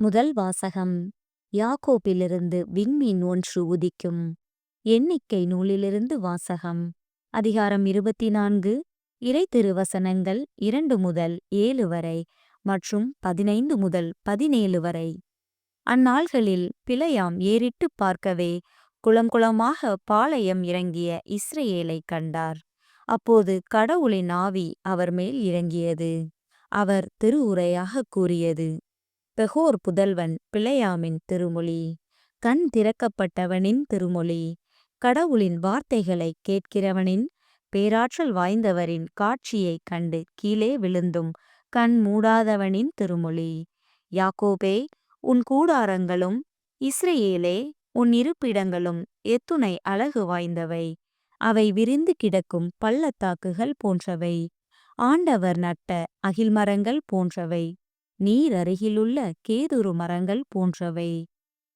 முதல் வாசகம் யாக்கோப்பிலிருந்து விண்மீன் ஒன்று உதிக்கும் எண்ணிக்கை நூலிலிருந்து வாசகம் அதிகாரம் இருபத்தி நான்கு இறை திருவசனங்கள் இரண்டு முதல் ஏழு வரை மற்றும் பதினைந்து முதல் பதினேழு வரை. அந்நாள்களில் பிழையாம் ஏறிட்டுப் பார்க்கவே குளங்குளமாக பாளையம் இறங்கிய இஸ்ரேலை கண்டார். அப்போது கடவுளின் ஆவி அவர் மேல் இறங்கியது. அவர் திருவுரையாகக் கூறியது. பெகோர் புதல்வன் பிழையாமின் திருமொழி கண் திறக்கப்பட்டவனின் திருமொழி கடவுளின் வார்த்தைகளைக் கேட்கிறவனின் பேராற்றல் வாய்ந்தவரின் காட்சியைக் கண்டு கீழே விழுந்தும் கண் மூடாதவனின் திருமொழி யாக்கோபே உன் கூடாரங்களும் இஸ்ரேலே உன் இருப்பிடங்களும் எத்துணை அழகு வாய்ந்தவை அவை விரிந்து கிடக்கும் பள்ளத்தாக்குகள் போன்றவை ஆண்டவர் நட்ட அகில்மரங்கள் போன்றவை. நீர் அருகிலுள்ள கேதுரு மரங்கள் போன்றவை.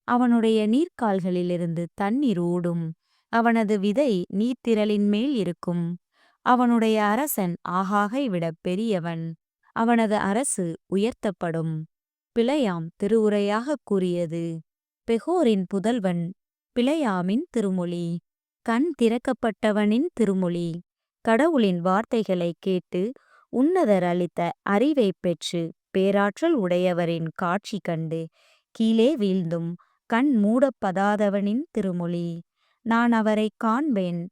அவனுடைய நீர்க்கால்களிலிருந்து தண்ணீர் ஓடும் அவனது விதை நீர்த்திரளின் மேல் இருக்கும். அவனுடைய அரசன் ஆகாகை விட பெரியவன். அவனது அரசு உயர்த்தப்படும். பிழையாம் திருவுரையாகக் கூறியது. பெகோரின் புதல்வன் பிழையாமின் திருமொழி. கண் திறக்கப்பட்டவனின் திருமொழி. கடவுளின் வார்த்தைகளைக் கேட்டு உன்னதர் அளித்த அறிவைப் பெற்று பேராற்றல் உடையவரின் காட்சி கண்டு கீழே வீழ்ந்தும் கண் மூடப்படாதவனின் திருமொழி நான் அவரை காண்பேன்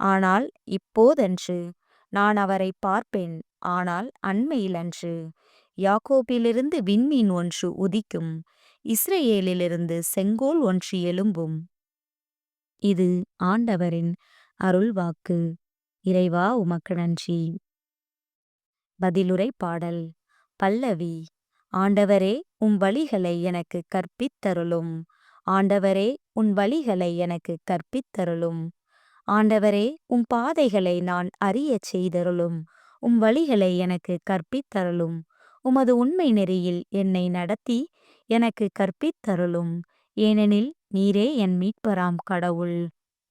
ஆனால் இப்போதன்று நான் அவரை பார்ப்பேன் ஆனால் அண்மையிலன்று. யாக்கோப்பிலிருந்து விண்மீன் ஒன்று உதிக்கும் இஸ்ரேலிலிருந்து செங்கோல் ஒன்று எழும்பும் இது ஆண்டவரின் அருள்வாக்கு. இறைவா உமக்கு நன்றி. பதிலுரை பாடல். பல்லவி ஆண்டவரே உம் வழிகளை எனக்கு கற்பித்தருளும். ஆண்டவரே உன் வழிகளை எனக்கு கற்பித்தருளும். ஆண்டவரே உம் பாதைகளை நான் அறியச் செய்தருளும். உம் வழிகளை எனக்கு கற்பித்தருளும். உமது உண்மை நெறியில் என்னை நடத்தி எனக்கு கற்பித்தருளும். ஏனெனில் நீரே என் மீட்பராம் கடவுள்.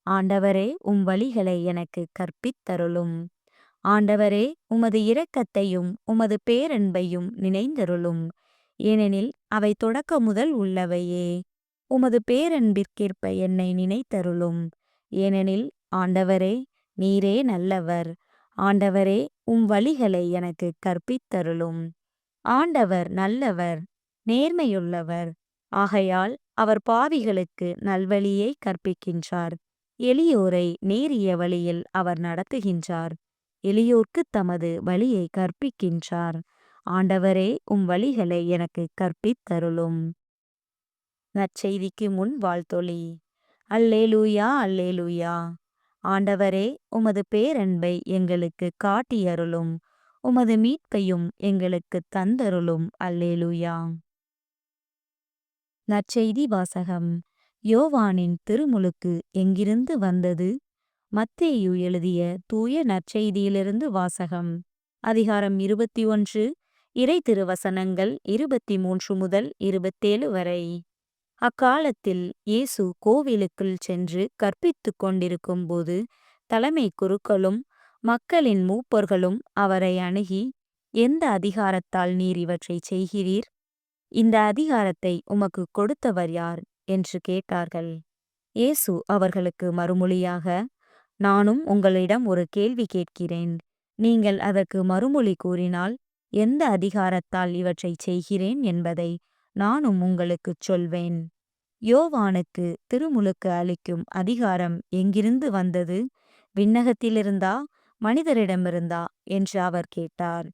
ஆண்டவரே உம் வழிகளை எனக்கு கற்பித்தருளும். ஆண்டவரே உமது இரக்கத்தையும் உமது பேரன்பையும் நினைந்தருளும். ஏனெனில் அவை தொடக்க முதல் உள்ளவையே. உமது பேரன்பிற்கேற்ப என்னை நினைத்தருளும். ஏனெனில் ஆண்டவரே நீரே நல்லவர். ஆண்டவரே உம் வழிகளை எனக்கு கற்பித்தருளும். ஆண்டவர் நல்லவர் நேர்மையுள்ளவர். ஆகையால் அவர் பாவிகளுக்கு நல்வழியை கற்பிக்கின்றார். எளியோரை நேரிய வழியில் அவர் நடத்துகின்றார். எளியோர்க்கு தமது வழியை கற்பிக்கின்றார். ஆண்டவரே உம் வழிகளை எனக்கு கற்பித்தருளும் நற்செய்திக்கு முன் வாழ்த்தொளி. அல்லேலூயா அல்லேலூயா. ஆண்டவரே உமது பேரன்பை எங்களுக்கு காட்டியருளும். உமது மீட்பையும் எங்களுக்கு தந்தருளும். அல்லேலூயா. நற்செய்தி வாசகம். யோவானின் திருமுழுக்கு எங்கிருந்து வந்தது? மத்தேயு எழுதிய தூய நற்செய்தியிலிருந்து வாசகம். அதிகாரம் இருபத்தி ஒன்று இறை திருவசனங்கள் இருபத்தி மூன்று முதல் இருபத்தேழு வரை. அக்காலத்தில் இயேசு கோவிலுக்குள் சென்று கற்பித்துக் கொண்டிருக்கும் போது தலைமை குருக்களும் மக்களின் மூப்பர்களும் அவரை அணுகி எந்த அதிகாரத்தால் நீர் இவற்றை செய்கிறீர்? இந்த அதிகாரத்தை உமக்கு கொடுத்தவர் யார்? என்று கேட்டார்கள். இயேசு அவர்களுக்கு மறுமொழியாக நானும் உங்களிடம் ஒரு கேள்வி கேட்கிறேன். நீங்கள் அதற்கு மறுமொழி கூறினால் எந்த அதிகாரத்தால் இவற்றைச் செய்கிறேன் என்பதை நானும் உங்களுக்குச் சொல்வேன். யோவானுக்கு திருமுழுக்கு அளிக்கும் அதிகாரம் எங்கிருந்து வந்தது? விண்ணகத்திலிருந்தா மனிதரிடமிருந்தா? என்று அவர் கேட்டார்.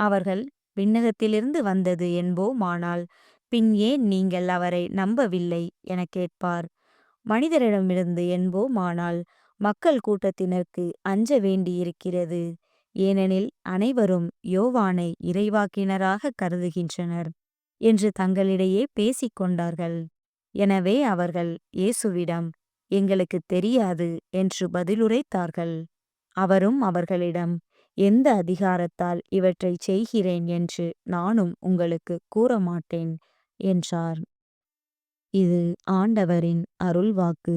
அவர்கள் விண்ணகத்திலிருந்து வந்தது என்போமானால் பின் ஏன் நீங்கள் அவரை நம்பவில்லை? எனக் கேட்பார். மனிதரிடமிருந்து என்போமானால் மக்கள் கூட்டத்தினருக்கு அஞ்ச வேண்டியிருக்கிறது. ஏனெனில் அனைவரும் யோவானை இறைவாக்கினராக கருதுகின்றனர் என்று தங்களிடையே பேசிக் கொண்டார்கள். எனவே அவர்கள் இயேசுவிடம் எங்களுக்குத் தெரியாது என்று பதிலுரைத்தார்கள். அவரும் அவர்களிடம் எந்த அதிகாரத்தால் இவற்றைச் செய்கிறேன் என்று நானும் உங்களுக்கு கூறமாட்டேன் என்றார். இது ஆண்டவரின் அருள்வாக்கு.